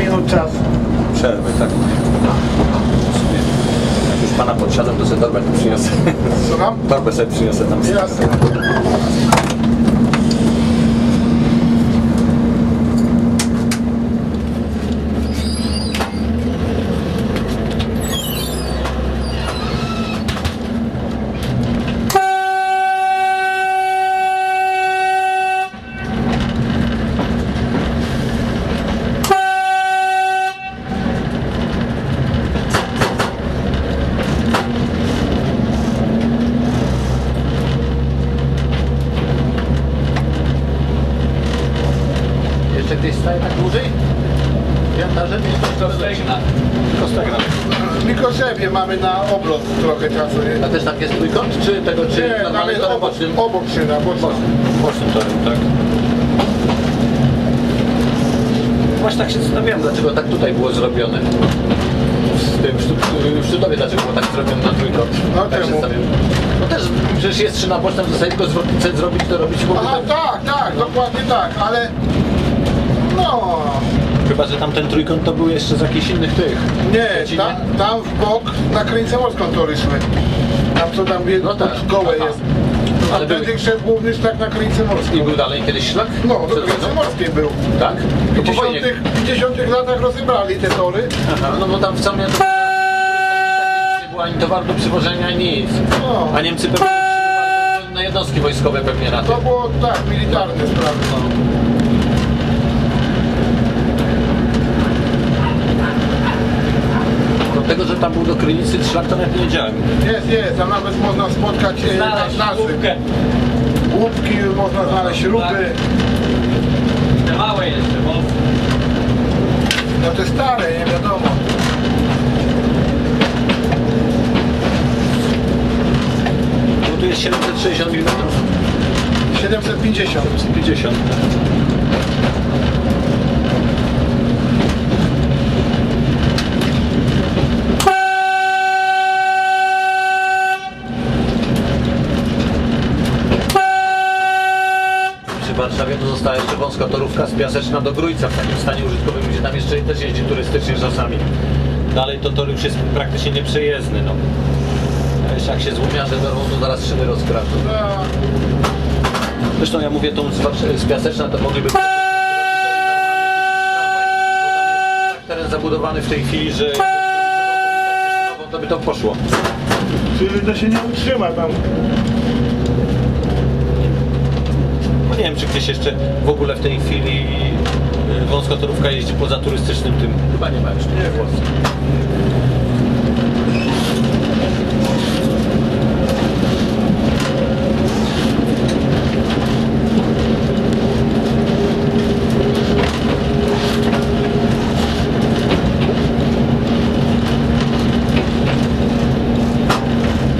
minut czas. Przerwy, tak. Jak już pana podsiadam, to sobie torbę tu przyniosę. Słucham? Torbę sobie przyniosę tam. Jasne. Jeszcze gdzieś staje tak dłużej? Piętarze? Kostegna. Kostegna. Mikoszewie mamy na oblot trochę czasu. A też tak jest trójkąt, czy tego, czy nie tam normalny jest torem obok, bocznym? obok szyna, boczna. Bocznym torem, tak. Właśnie tak się zastanawiałem, dlaczego tak tutaj było zrobione. W tym Sztu- w Sztutowie dlaczego było tak zrobione na trójkąt. No tak się czemu? zastanawiałem. No też przecież jest szyna boczna, w zasadzie tylko zwrotnicę zrobić, to robić ogóle. Aha, tak, tak, dokładnie tak, ale no Chyba, że tamten trójkąt to był jeszcze z jakichś innych tych. nie, tam, tam w bok na krańce morską tory szły. Tam co tam jest, No no tak, gołe aha. jest. Ale Ale były- ten szef główny szlak na krańce morską. I był dalej kiedyś szlak? No, do Przed krańce morskiej był. Tak? W To po wojnie. 50, 50 latach rozebrali te tory. Aha, no bo tam w samym nie było ani towaru do przywożenia, ani nic. No. A Niemcy pewnie na jednostki wojskowe pewnie na To tym. było tak, militarne sprawy. Do tego, że tam był do Krynicy szlak, to nawet nie wiedziałem. Jest, jest, tam nawet można spotkać e, Znaleźć nasyp. główkę. Łupki, można znaleźć śruby. Te małe jeszcze, bo No te stare, nie wiadomo. Bo tu jest 760 mm. 750. 750. Warszawie to została jeszcze wąska torówka z Piaseczna do Grójca w takim stanie użytkowym, gdzie tam jeszcze też jeździ turystycznie czasami. Dalej to tor już jest praktycznie nieprzejezdny. No. Jak się złumiarze dorwą, to zaraz szyby rozkradzą. No, Zresztą ja mówię tą z, Piaseczna, to mogliby... Tak teren zabudowany w tej chwili, że to by to poszło. czyli to się nie utrzyma tam. No nie wiem, czy gdzieś jeszcze w ogóle w tej chwili y, wąska torówka jeździ poza turystycznym tym. Chyba nie ma już nie w Polsce.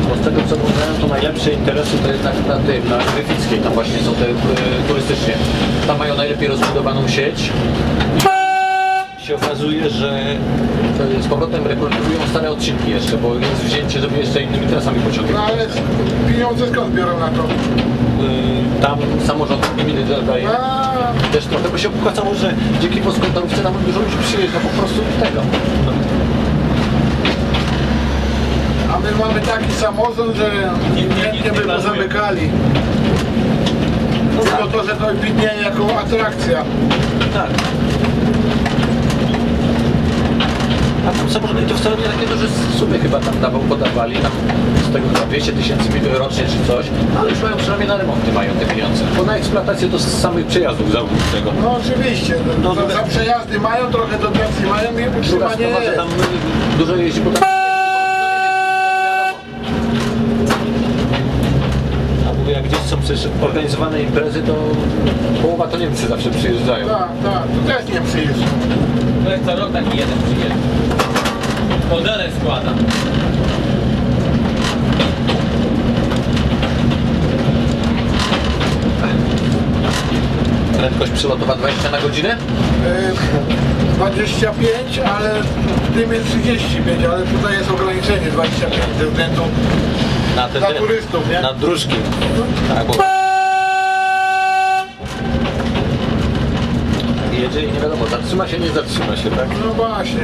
Bo z tego co oglądałem, to najlepsze interesy to jednak na tym, na Gryfickiej, tam właśnie są te y, turystycznie. Tam mają najlepiej rozbudowaną sieć. I się okazuje, że z powrotem rekultyvują stare odcinki jeszcze, bo jest wzięcie, żeby jeszcze innymi trasami pociągiem. No ale pieniądze skąd biorą na to? Y, tam samorząd gminy daje A, też trochę, bo się okazało, że dzięki polskiej torówce tam dużo ludzi przyjeżdża po prostu do tego. a my mamy taki samorząd, że Nie, nie, nie, chętnie nie by planują. pozamykali. Tylko to, że to widnieje jako atrakcja. Tak. A tam samorządy to wcale nie takie duże sumy chyba tam dawał, podawali, tam z tego za 200 tysięcy rocznie czy coś, ale już mają przynajmniej na remonty mają te pieniądze. Bo na eksploatację to z samych przejazdów tego. No oczywiście, No, za, druga- za przejazdy mają, trochę dotacji mają i utrzymanie jest. tam dużo jeździ, bo tam... A mówię, jak gdzieś są przecież organizowane imprezy, to połowa to Niemcy zawsze przyjeżdżają. Tak, tak, to też nie przyjeżdża. to jest co rok taki jeden przyjeżdża. Modele składa. Prędkość przelotowa 20 na godzinę? E, 25, ale w tym jest 35, ale tutaj jest ograniczenie 25 ze względu Na, ten, Dla turystów, nie? Na dróżki. Tak, bo... jedzie i nie wiadomo, zatrzyma się, nie zatrzyma się, tak? No właśnie.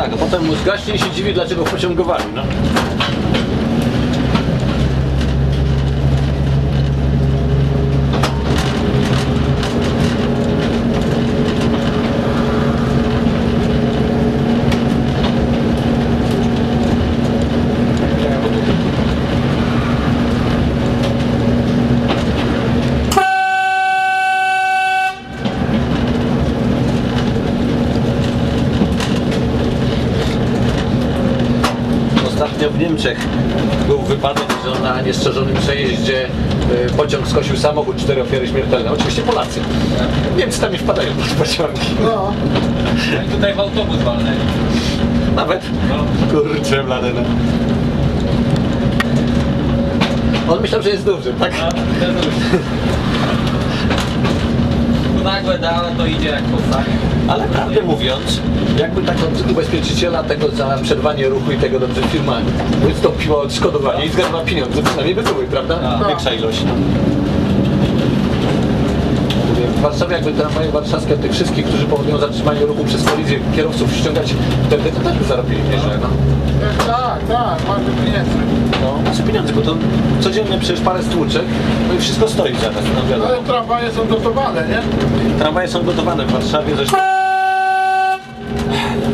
Tak, a potem mu zgaśnie i się dziwi, dlaczego pociągowali, no. Ostatnio w Niemczech był wypadek, że na niestrzeżonym przejeździe y, pociąg skosił samochód, cztery ofiary śmiertelne. Oczywiście Polacy. Niemcy tam nie wpadają pod pociągi. No. I tutaj w autobus walnęli. Nawet? No. Kurczę, bladyna. On myślał, że jest duży, tak? No, to nagle dane to idzie jak powstanie. Ale prawdę mówiąc, jakby tak od ubezpieczyciela tego za przerwanie ruchu i tego dobrze firma wystąpiła odszkodowanie i zgarnęła pieniądze, przynajmniej by były, prawda? Tak. Większa ilość. W Warszawie jakby tramwaje warszawskie od tych wszystkich, którzy powodują zatrzymanie ruchu przez kolizję kierowców ściągać, wtedy to też by zarobili nieźle, no. Tak, tak, bardzo pieniędzy. No, co pieniądze, bo to codziennie przecież parę stłuczek, no i wszystko stoi zaraz, no wiadomo. Ale tramwaje są dotowane, nie? Tramwaje są gotowane w Warszawie zresztą.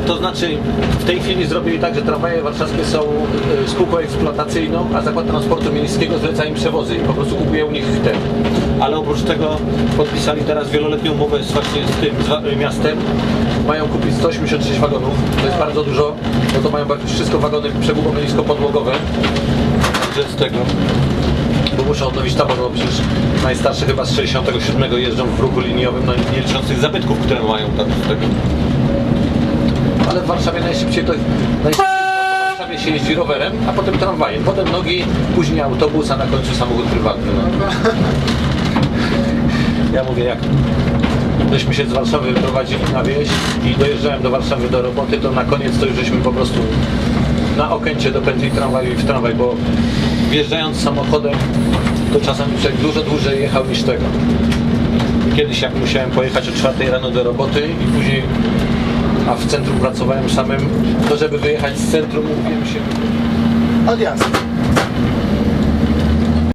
To znaczy, w tej chwili zrobili tak, że tramwaje warszawskie są y, spółką eksploatacyjną, a Zakład Transportu Miejskiego zleca im przewozy i po prostu kupuje u nich ten. Ale oprócz tego podpisali teraz wieloletnią umowę z właśnie z tym z y, miastem. Mają kupić 186 wagonów, to jest bardzo dużo, bo to mają wszystko wagony przegubowe niskopodłogowe. Także z tego bo muszę odnowić tabor, bo przecież najstarsze chyba z 67 jeżdżą w ruchu liniowym, no nie licząc tych zabytków, które mają tam z tego. Ale w Warszawie najszybciej to w Warszawie się jeździ rowerem, a potem tramwajem, potem nogi, później autobus, a na końcu samochód prywatny. No. Ja mówię jak Myśmy się z Warszawy wyprowadzili na wieś i dojeżdżałem do Warszawy do roboty, to na koniec to już żeśmy po prostu na Okęcie dopędzili tramwaju i w tramwaj, bo wjeżdżając samochodem to czasami człowiek dużo dłużej jechał niż tego. Kiedyś jak musiałem pojechać o 4 rano do roboty i później, a w centrum pracowałem samym, to żeby wyjechać z centrum mówiłem się Odjazd.